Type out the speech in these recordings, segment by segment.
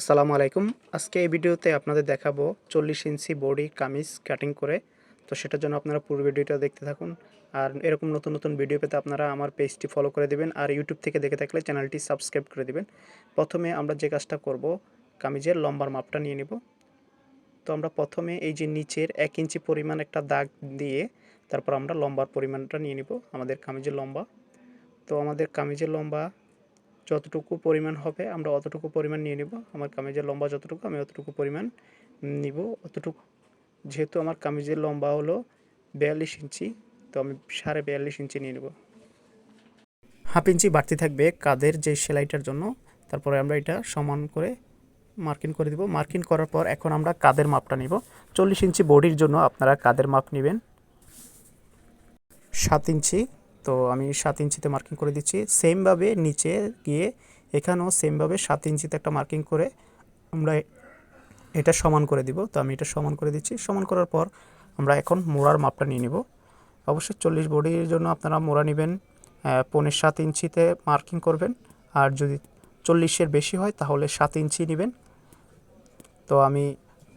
আসসালামু আলাইকুম। আজকে এই ভিডিওতে আপনাদের দেখাবো চল্লিশ ইঞ্চি বডি কামিজ কাটিং করে। তো সেটার জন্য আপনারা পুরো ভিডিওটা দেখতে থাকুন। আর এরকম নতুন নতুন ভিডিও পেতে আপনারা আমার পেজটি ফলো করে দেবেন। আর ইউটিউব থেকে দেখে থাকলে চ্যানেলটি সাবস্ক্রাইব করে দেবেন। প্রথমে আমরা যে কাজটা করব, কামিজের লম্বার মাপটা নিয়ে নেব। তো আমরা প্রথমে এই যে নিচের এক ইঞ্চি পরিমাণ একটা দাগ দিয়ে তারপর আমরা লম্বার পরিমাণটা নিয়ে নিব, আমাদের কামিজের লম্বা। তো আমাদের কামিজের লম্বা যতটুকু পরিমাণ হবে, আমরা অতটুকু পরিমাণ নিয়ে নেব। আমার কামিজের লম্বা যতটুকু, আমি অতটুকু পরিমাণ নিব। অতটুকু, যেহেতু আমার কামিজের লম্বা হলো বিয়াল্লিশ ইঞ্চি, তো আমি সাড়ে বিয়াল্লিশ ইঞ্চি নিয়ে নেব। হাফ ইঞ্চি বাড়তি থাকবে কাদের যে সেলাইটার জন্য, তারপরে আমরা এটা সমান করে মার্কিং করে দিব। মার্কিং করার পর এখন আমরা কাদের মাপটা নিব। চল্লিশ ইঞ্চি বডির জন্য আপনারা কাদের মাপ নেবেন? সাত ইঞ্চি। তো আমি সাত ইঞ্চিতে মার্কিং করে দিচ্ছি। সেমভাবে নিচে গিয়ে এখানেও সেমভাবে সাত ইঞ্চিতে একটা মার্কিং করে আমরা এটা সমান করে দিব। তো আমি এটা সমান করে দিচ্ছি। সমান করার পর আমরা এখন মোড়ার মাপটা নিয়ে নিব। অবশ্যই চল্লিশ বডির জন্য আপনারা মোড়া নেবেন পনেরো সাত ইঞ্চিতে মার্কিং করবেন। আর যদি চল্লিশের বেশি হয় তাহলে সাত ইঞ্চি নেবেন। তো আমি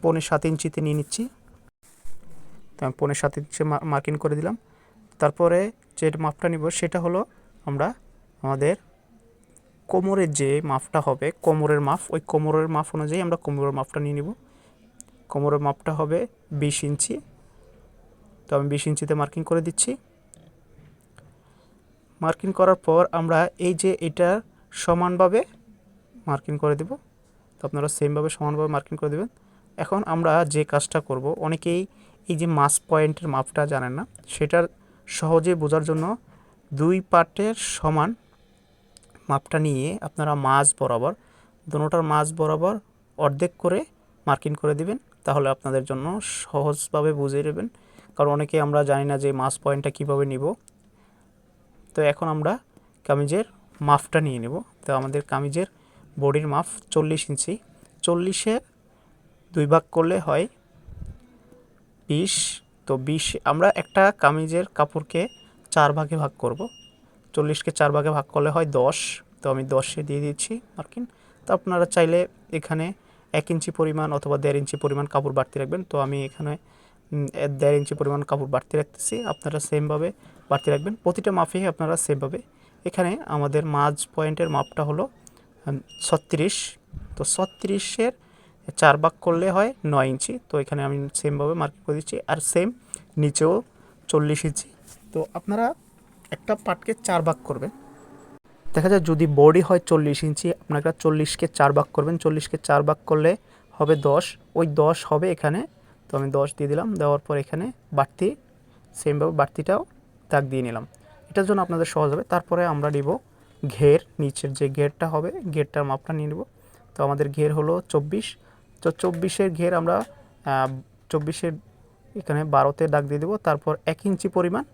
পনেরো সাত ইঞ্চিতে নিয়ে নিচ্ছি। তো আমি পনেরো সাত ইঞ্চি মার্কিং করে দিলাম। তারপরে যে মাপটা নিব সেটা হলো আমরা আমাদের কোমরের যে মাপটা হবে, কোমরের মাপ, ওই কোমরের মাপ অনুযায়ী আমরা কোমরের মাপটা নিয়ে নিব। কোমরের মাপটা হবে বিশ ইঞ্চি। তো আমি বিশ ইঞ্চিতে মার্কিং করে দিচ্ছি। মার্কিং করার পর আমরা এই যে এটা সমানভাবে মার্কিং করে দেব। তো আপনারা সেমভাবে সমানভাবে মার্কিং করে দেবেন। এখন আমরা যে কাজটা করব, অনেকেই এই যে মাস পয়েন্টের মাপটা জানেন না, সেটার সহজে বোঝার জন্য দুই পার্টের সমান মাপটা নিয়ে আপনারা মাছ বরাবর দুটোটার মাছ বরাবর অর্ধেক করে মার্কিং করে দিবেন, তাহলে আপনাদের জন্য সহজভাবে বুঝে নেবেন কারণ অনেকে আমরা জানি না যে মাছ পয়েন্টটা কীভাবে নিব। তো এখন আমরা কামিজের মাপটা নিয়ে নেব। তো আমাদের কামিজের বডির মাপ চল্লিশ ইঞ্চি। চল্লিশে দুই ভাগ করলে হয় বিশ তো বিশ, আমরা একটা কামিজের কাপড়কে চার ভাগে ভাগ করব। চল্লিশকে চার ভাগে ভাগ করলে হয় দশ, তো আমি দশে দিয়ে দিচ্ছি মার্কিন। তো আপনারা চাইলে এখানে এক ইঞ্চি পরিমাণ অথবা দেড় ইঞ্চি পরিমাণ কাপড় বাড়তি রাখবেন। তো আমি এখানে দেড় ইঞ্চি পরিমাণ কাপড় বাড়তি রাখতেছি। আপনারা সেমভাবে বাড়তি রাখবেন। প্রতিটা মাপে আপনারা সেমভাবে, এখানে আমাদের মাঝ পয়েন্টের মাপটা হলো ছত্রিশ। তো ছত্রিশের চার ভাগ করলে হয় নয় ইঞ্চি। তো এখানে আমি সেমভাবে মার্কিং করে দিচ্ছি। আর সেম নিচেও চল্লিশ ইঞ্চি। তো আপনারা একটা পাটকে চার ভাগ করবেন। দেখা যায় যদি বডি হয় চল্লিশ ইঞ্চি, আপনারা চল্লিশকে চার ভাগ করবেন। চল্লিশকে চার ভাগ করলে হবে দশ। ওই দশ হবে এখানে। তো আমি দশ দিয়ে দিলাম। দেওয়ার পর এখানে বাড়তি সেমভাবে বাড়তিটাও দাগ দিয়ে নিলাম। এটার জন্য আপনাদের সহজ হবে। তারপরে আমরা নিব ঘের। নিচের যে ঘেরটা হবে, ঘেরটার মাপটা নিয়ে নেব। তো আমাদের ঘের হলো চব্বিশ। তো চব্বিশের ঘের আমরা চব্বিশের এখানে বারোতে দাগ দিয়ে দেবো, তারপর এক ইঞ্চি পরিমাণ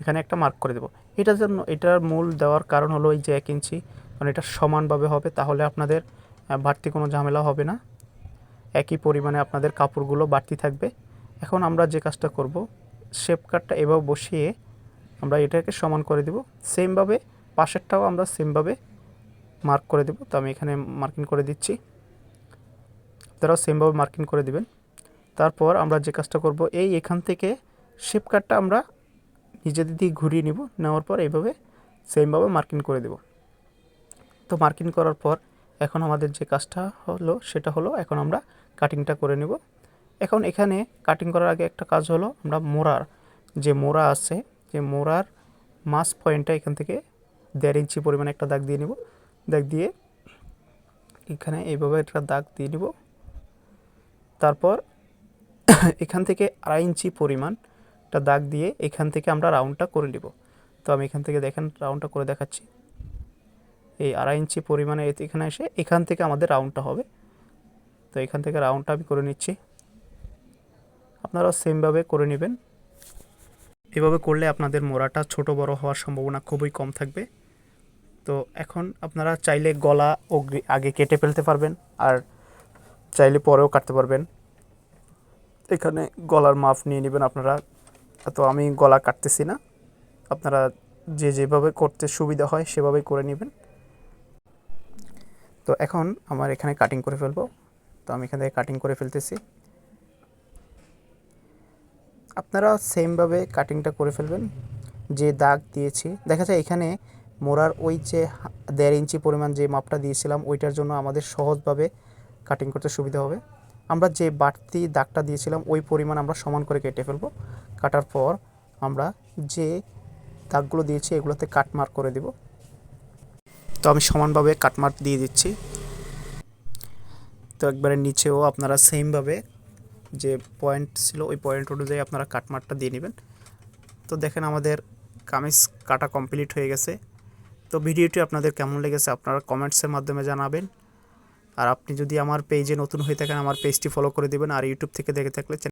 এখানে একটা মার্ক করে দেবো। এটার জন্য, এটার মূল দেওয়ার কারণ হলো এই যে এক ইঞ্চি কারণ এটা সমানভাবে হবে, তাহলে আপনাদের বাড়তি কোনো ঝামেলা হবে না। একই পরিমাণে আপনাদের কাপড়গুলো বাড়তি থাকবে। এখন আমরা যে কাজটা করব শেপ কাটটা এভাবে বসিয়ে আমরা এটাকে সমান করে দেব। সেমভাবে পাশেরটাও আমরা সেমভাবে মার্ক করে দেব। তো আমি এখানে মার্কিং করে দিচ্ছি। আপনারাও সেমভাবে মার্কিং করে দিবেন। তারপর আমরা যে কাজটা করব, এই এখান থেকে শেপ কাটটা আমরা নিজেদের দিকে ঘুরিয়ে নিব, নেওয়ার পর এইভাবে সেমভাবে মার্কিং করে দেব। তো মার্কিং করার পর এখন আমাদের যে কাজটা হলো, সেটা হলো এখন আমরা কাটিংটা করে নেব। এখন এখানে কাটিং করার আগে একটা কাজ হলো, আমরা মোড়ার, যে মোড়া আছে, যে মোড়ার মাস পয়েন্টটা এখান থেকে দেড় ইঞ্চি পরিমাণে একটা দাগ দিয়ে নিব। দাগ দিয়ে এখানে এইভাবে একটা দাগ দিয়ে নিব। তারপর এখান থেকে আড়াই ইঞ্চি পরিমাণটা দাগ দিয়ে এখান থেকে আমরা রাউন্ডটা করে নিব। তো আমি এখান থেকে দেখেন রাউন্ডটা করে দেখাচ্ছি। এই আড়াই ইঞ্চি পরিমাণে এখানে এসে এখান থেকে আমাদের রাউন্ডটা হবে। তো এখান থেকে রাউন্ডটা আমি করে নিচ্ছি। আপনারাও সেমভাবে করে নেবেন। এভাবে করলে আপনাদের মোড়াটা ছোট বড় হওয়ার সম্ভাবনা খুবই কম থাকবে। তো এখন আপনারা চাইলে গলা আগে কেটে ফেলতে পারবেন। আর চাইলে পরেও কাটতে পারবেন। এখানে গলার মাপ নিয়ে নেবেন আপনারা। তো আমি গলা কাটতেছি না। আপনারা যে যেভাবে করতে সুবিধা হয় সেভাবেই করে নেবেন। তো এখন আমার এখানে কাটিং করে ফেলব। তো আমি এখান থেকে কাটিং করে ফেলতেছি। আপনারা সেমভাবে কাটিংটা করে ফেলবেন। যে দাগ দিয়েছি, দেখা যায় এখানে মোড়ার ওই যে দেড় ইঞ্চি পরিমাণ যে মাপটা দিয়েছিলাম, ওইটার জন্য আমাদের সহজভাবে কাটিং করতে সুবিধা হবে। আমরা যে বাড়তি দাগটা দিয়েছিলাম, ওই পরিমাণ আমরা সমান করে কেটে ফেলব। কাটার পর আমরা যে দাগগুলো দিয়েছি, এগুলোতে কাটমার্ক করে দেব। তো আমি সমানভাবে কাটমার্ক দিয়ে দিচ্ছি। তো একবারে নিচেও আপনারা সেমভাবে যে পয়েন্ট ছিল, ওই পয়েন্ট অনুযায়ী আপনারা কাটমার্কটা দিয়ে নেবেন। তো দেখেন আমাদের কামিজ কাটা কমপ্লিট হয়ে গেছে। তো ভিডিওটি আপনাদের কেমন লেগেছে, আপনারা কমেন্টসের মাধ্যমে জানাবেন। আর আপনি যদি আমার পেজে নতুন হয়ে থাকেন, আমার পেজটি ফলো করে দেবেন আর ইউটিউব থেকে দেখে থাকলে